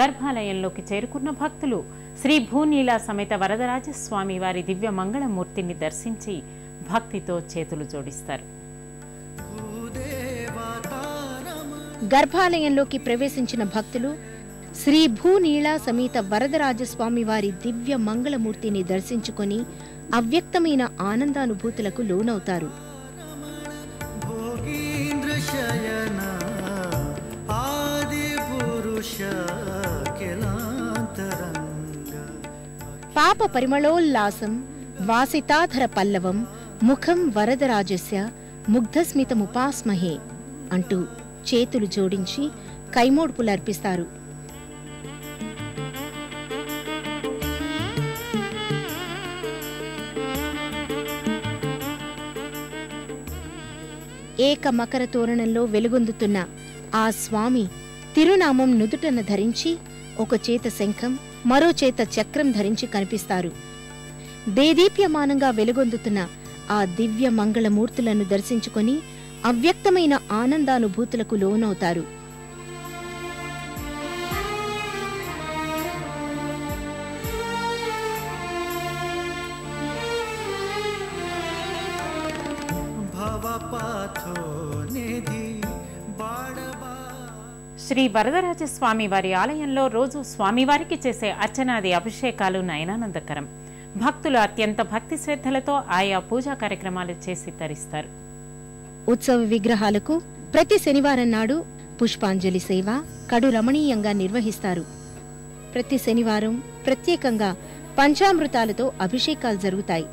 గర్భాలయంలోకి చేరుకున్న భక్తులు శ్రీ భూనీల సమేత వరదరాజస్వామి వారి దివ్య మంగళమూర్తిని దర్శించి భక్తితో చేతులు జోడిస్తారు. గర్భాలయంలోకి ప్రవేశించిన భక్తులు శ్రీ భూనీళ సమేత వరదరాజస్వామి వారి దివ్య మంగళమూర్తిని దర్శించుకొని అవ్యక్తమైన ఆనందానుభూతులకు లోనవుతారు. భోగీంద్రశయన పాప పరిమళోల్లాసం వాసితాధర పల్లవం ముఖం వరదరాజస్య ముగ్ధస్మితముపాస్మహే అంటూ చేతులు జోడించి కైమోడ్పులర్పిస్తారు ఏక మకర తోరణంలో వెలుగొందుతున్న ఆ స్వామి తిరునామం నుదుటన ధరించి ఒక చేత శంఖం మరో చేత చక్రం ధరించి కనిపిస్తారు. దేదీప్యమానంగా వెలుగొందుతున్న ఆ దివ్య మంగళమూర్తులను దర్శించుకొని అవ్యక్తమైన ఆనందానుభూతులకు లోనవుతారు. శ్రీ వరదరాజస్వామి వారి ఆలయంలో రోజు స్వామివారికి చేసే అర్చనాది అభిషేకాలు నయనానందకరం. భక్తులు అత్యంత భక్తి శ్రద్ధలతో ఆయా పూజా కార్యక్రమాలు చేసి తరిస్తారు. ఉత్సవ విగ్రహాలకు ప్రతి శనివారం నాడు పుష్పాంజలి సేవ కడు రమణీయంగా నిర్వహిస్తారు. ప్రతి శనివారం ప్రత్యేకంగా పంచామృతాలతో అభిషేకాలు జరుగుతాయి.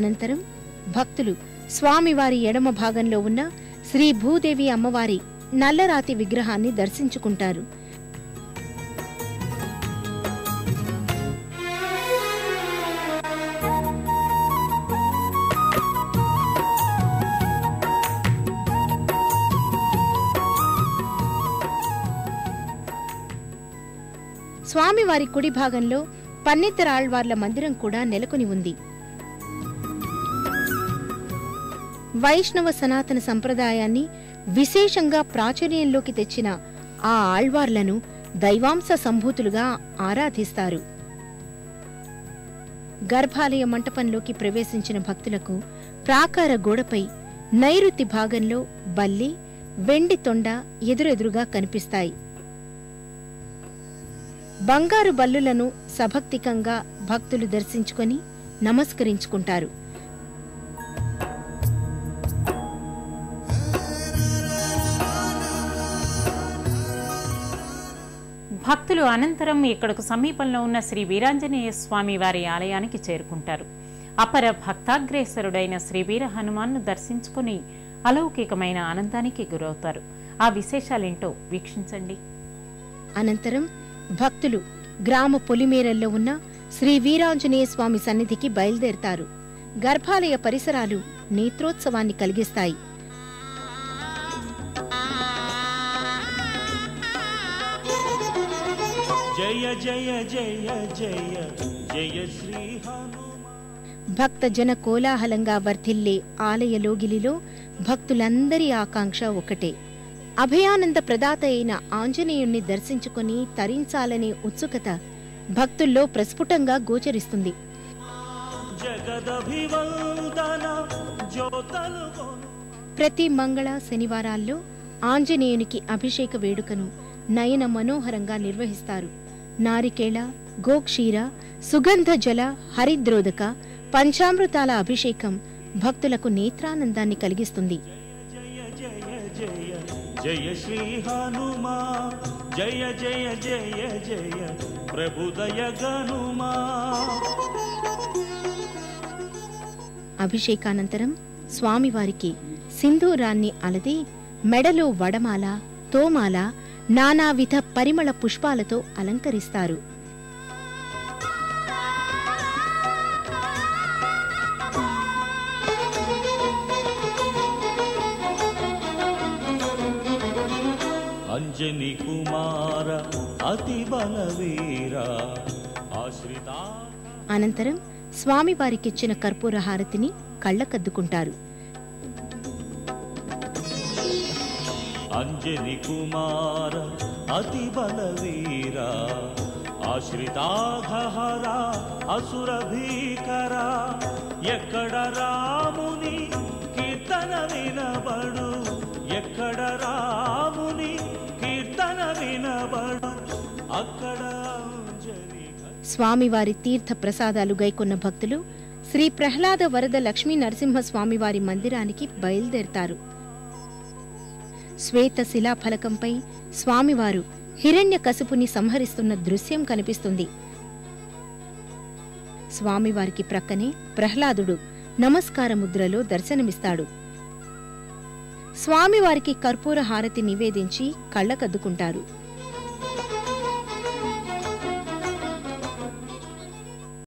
అనంతరం భక్తులు స్వామివారి ఎడమ భాగంలో ఉన్న శ్రీ భూదేవి అమ్మవారి నల్లరాతి విగ్రహాన్ని దర్శించుకుంటారు. స్వామివారి కుడి భాగంలో పన్నెత్తరాళ్వార్ల మందిరం కూడా నెలకొని ఉంది. వైష్ణవ సనాతన సంప్రదాయాన్ని విశేషంగా ప్రాచుర్యంలోకి తెచ్చిన ఆ ఆళ్వార్లను దైవాంశ సంభూతులుగా ఆరాధిస్తారు. గర్భాలయ మంటపంలోకి ప్రవేశించిన భక్తులకు ప్రాకార గోడపై నైరుతి భాగంలో బల్లి వెండి తొండ ఎదురెదురుగా కనిపిస్తాయి. బంగారు బల్లులను సభక్తికంగా భక్తులు దర్శించుకొని నమస్కరించుకుంటారు. భక్తులు అనంతరం ఇక్కడకు సమీపంలో ఉన్న శ్రీ వీరాంజనేయ స్వామి వారి ఆలయానికి చేరుకుంటారు. అపర భక్తాగ్రేసరుడైన శ్రీ వీర హనుమాన్ను దర్శించుకుని అలౌకికమైన ఆనందానికి గురవుతారు. ఆ విశేషాలేంటో వీక్షించండి. అనంతరం భక్తులు గ్రామ పొలిమేరల్లో ఉన్న శ్రీ వీరాంజనేయ స్వామి సన్నిధికి బయలుదేరతారు. గర్భాలయ పరిసరాలు నేత్రోత్సవాన్ని కలిగిస్తాయి. జయ జయ జయ జయ జయ శ్రీ భక్తజన కోలాహలంగా వర్ధిల్లే ఆలయ లోగిలిలో భక్తులందరి ఆకాంక్ష ఒకటే. అభయానంద ప్రదాత అయిన ఆంజనేయుణ్ణి దర్శించుకొని తరించాలనే ఉత్సుకత భక్తుల్లో ప్రస్ఫుటంగా గోచరిస్తుంది. ప్రతి మంగళ శనివారాల్లో ఆంజనేయునికి అభిషేక వేడుకను నయన మనోహరంగా నిర్వహిస్తారు. నారికేళ గోక్షీర సుగంధ జల హరిద్రోదక పంచామృతాల అభిషేకం భక్తులకు నేత్రానందాన్ని కలిగిస్తుంది. జయ శ్రీ హనుమా జయ జయ జయ జయ ప్రభుదయ గనుమా అభిషేకానంతరం స్వామివారికి సింధూరాన్ని అలది మెడలో వడమాల తోమాల నానావిధ పరిమళ పుష్పాలతో అలంకరిస్తారు. అంజని కుమార అతి బలవీర అనంతరం స్వామివారికిచ్చిన కర్పూర హారతిని కళ్ళకద్దుకుంటారు. అంజని కుమార అతి బలవీరా ఆశ్రితాఘహరా అసుర ఎక్కడ రాముని కీర్తన వినబడు? ఎక్కడ రాముని కీర్తన వినబడు? అక్కడ స్వామివారి తీర్థ ప్రసాదాలు గైకొన్న భక్తులు శ్రీ ప్రహ్లాద వరద లక్ష్మీ నరసింహ స్వామివారి మందిరానికి బయలుదేరతారు. శ్వేత శిలాఫలకంపై స్వామివారు హిరణ్య కసుపుని సంహరిస్తున్న దృశ్యం కనిపిస్తుంది. స్వామివారికి ప్రక్కనే ప్రహ్లాదుడు నమస్కార ముద్రలో దర్శనమిస్తాడు. స్వామివారికి కర్పూర హారతి నివేదించి కళ్ళకద్దుకుంటారు.